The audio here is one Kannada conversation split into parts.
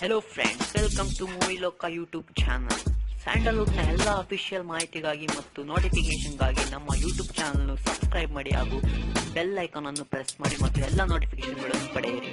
Hello friends welcome to movie Loka YouTube channel ಸ್ಯಾಂಡಲ್ವುಡ್ನ ಎಲ್ಲ ಅಫಿಷಿಯಲ್ ಮಾಹಿತಿಗಾಗಿ ಮತ್ತು ನೋಟಿಫಿಕೇಶನ್ಗಾಗಿ ನಮ್ಮ ಯೂಟ್ಯೂಬ್ ಚಾನಲ್ ಸಬ್ಸ್ಕ್ರೈಬ್ ಮಾಡಿ ಹಾಗೂ ಬೆಲ್ ಐಕಾನ್ ಅನ್ನು ಪ್ರೆಸ್ ಮಾಡಿ ಮತ್ತು ಎಲ್ಲ ನೋಟಿಫಿಕೇಶನ್ಗಳನ್ನು ಪಡೆಯಿರಿ.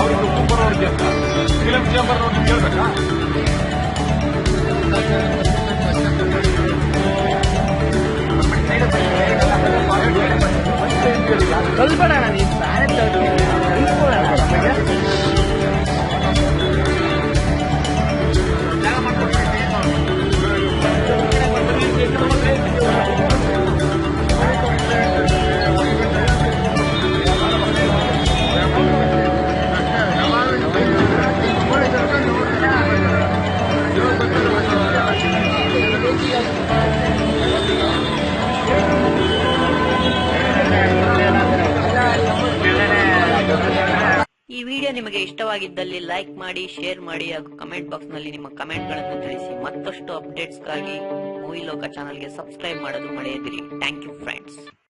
ಅವ್ರಿಗೆ ಸೂಪರ್ ಅವ್ರಿಗೆ ಅಂತ ಫಿಲಂ ಚೇಂಬರ್ ನೋಡಿ ಕೇಳ್ಬೇಕಾ ಈ ವಿಡಿಯೋ ನಿಮಗೆ ಇಷ್ಟವಾಗಿದ್ದಲ್ಲಿ ಲೈಕ್ ಮಾಡಿ ಶೇರ್ ಮಾಡಿ ಹಾಗೂ ಕಮೆಂಟ್ ಬಾಕ್ಸ್ನಲ್ಲಿ ನಿಮ್ಮ ಕಮೆಂಟ್ಗಳನ್ನು ತಿಳಿಸಿ ಮತ್ತಷ್ಟು ಅಪ್ಡೇಟ್ಸ್ಗಾಗಿ ಮೂವಿ ಲೋಕ ಚಾನಲ್ಗೆ ಸಬ್ಸ್ಕ್ರೈಬ್ ಮಾಡೋದು ಮರೆಯದಿರಿ. Thank you friends